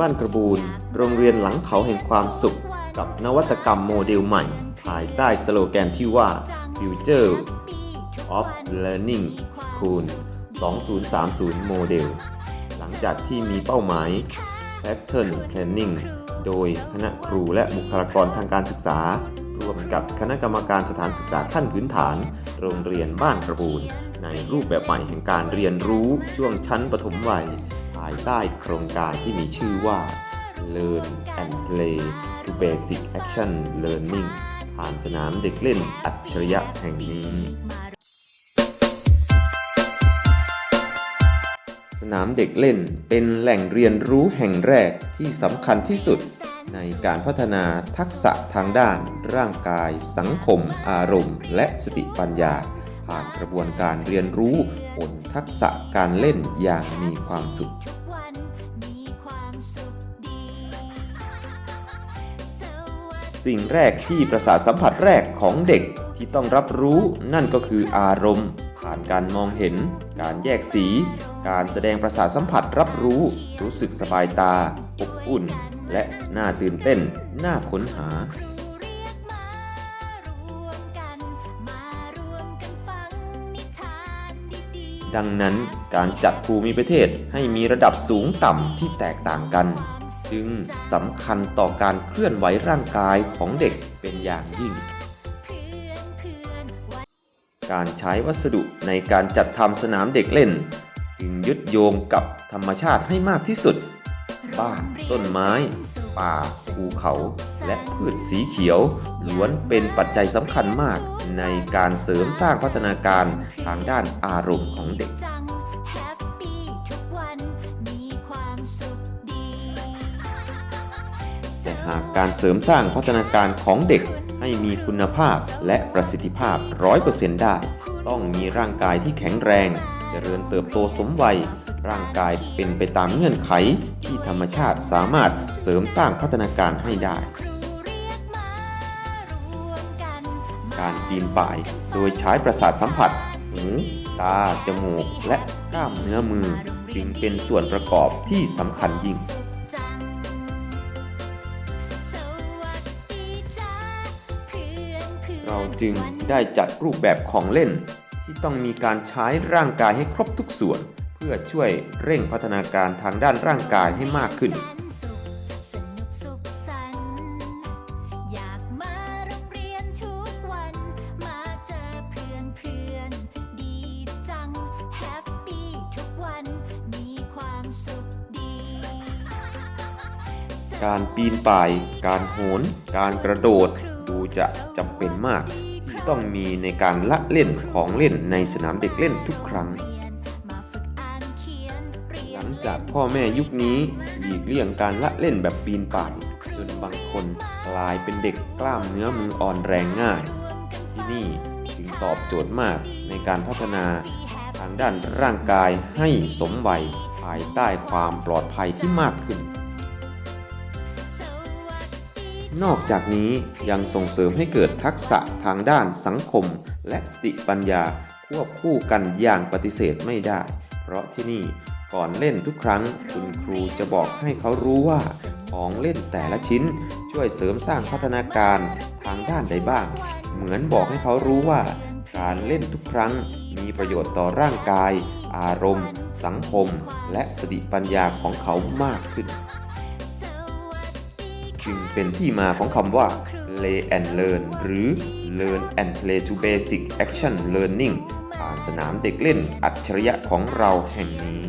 บ้านกระบูนโรงเรียนหลังเขาแห่งความสุข กับนวัตกรรมโมเดลใหม่ ภายใต้สโลแกนที่ว่า Future of Learning School 2030 Model หลังจากที่มีเป้าหมาย Pattern Planning โดยคณะครูและบุคลากรทางการศึกษา ร่วมกับคณะกรรมการสถานศึกษาขั้นพื้นฐาน โรงเรียนบ้านกระบูนในรูปแบบใหม่แห่งการเรียนรู้ช่วงชั้นปฐมวัยายใต้โครงการที่มีชื่อว่า Learn and Play to Basic Action Learning ผ่านสนามเด็กเล่นอัจฉริยะแห่งนี้ สนามเด็กเล่นเป็นแหล่งเรียนรู้แห่งแรกที่สำคัญที่สุดในการพัฒนาทักษะทางด้านร่างกาย สังคม อารมณ์ และสติปัญญา ผ่านกระบวนการเรียนรู้ผลทักษะการเล่นอย่างมีความสุข สิ่งแรกที่ประสาทสัมผัสแรกของเด็กที่ต้องรับรู้นั่นก็คืออารมณ์ผ่านการมองเห็น การแยกสี การแสดงประสาทสัมผัสรับรู้ รู้สึกสบายตา อบอุ่น และน่าตื่นเต้น น่าค้นหา ดังนั้นการจัดภูมิประเทศให้มีระดับสูงต่ำที่แตกต่างกัน จึงสำคัญต่อการเคลื่อนไหวร่างกายของเด็กเป็นอย่างยิ่ง การใช้วัสดุในการจัดทำสนามเด็กเล่น จึงยึดโยงกับธรรมชาติให้มากที่สุด บ้านต้นไม้ ป่า ภูเขา และพืชสีเขียวล้วนเป็นปัจจัยสำคัญมากในการเสริมสร้างพัฒนาการทางด้านอารมณ์ของเด็กแต่หากการเสริมสร้างพัฒนาการของเด็กให้มีคุณภาพและประสิทธิภาพ 100%ได้ ต้องมีร่างกายที่แข็งแรง เจริญเติบโตสมวัย ร่างกายเป็นไปตามเงื่อนไขที่ธรรมชาติสามารถเสริมสร้างพัฒนาการให้ได้ การปีนป่ายโดยใช้ประสาทสัมผัส หู ตา จมูก และกล้ามเนื้อมือ จึงเป็นส่วนประกอบที่สำคัญยิ่งเราจึงได้จัดรูปแบบของเล่น ที่ต้องมีการใช้ร่างกายให้ครบทุกส่วน เพื่อช่วยเร่งพัฒนาการทางด้านร่างกายให้มากขึ้นอยากมาโรงเรียนทุกวันมาเจอเพื่อนเพื่อนดีจังแฮปปี้ทุกวันมีความสุขดีการปีนป่าย การโหน การกระโดดดูจะจำเป็นมากที่ ต้องมีในการละเล่นของเล่นในสนามเด็กเล่นทุกครั้ง หลังจากพ่อแม่ยุคนี้หลีกเลี่ยงการละเล่นแบบปีนป่ายจนบางคนกลายเป็นเด็กกล้ามเนื้อมืออ่อนแรงง่าย ที่นี่จึงตอบโจทย์มากในการพัฒนาทางด้านร่างกายให้สมวัยภายใต้ความปลอดภัยที่มากขึ้น นอกจากนี้ยังส่งเสริมให้เกิดทักษะทางด้านสังคม และสติปัญญาควบคู่กันอย่างปฏิเสธไม่ได้ เพราะที่นี่ก่อนเล่นทุกครั้ง คุณครูจะบอกให้เขารู้ว่า ของเล่นแต่ละชิ้น ช่วยเสริมสร้างพัฒนาการทางด้านใดบ้าง เหมือนบอกให้เขารู้ว่า การเล่นทุกครั้งมีประโยชน์ต่อร่างกาย อารมณ์ สังคม และสติปัญญาของเขามากขึ้น จึงเป็นที่มาของคำว่า Play and Learn หรือ Learn and Play to Basic Action Learning ผ่านสนามเด็กเล่นอัจฉริยะของเราแห่งนี้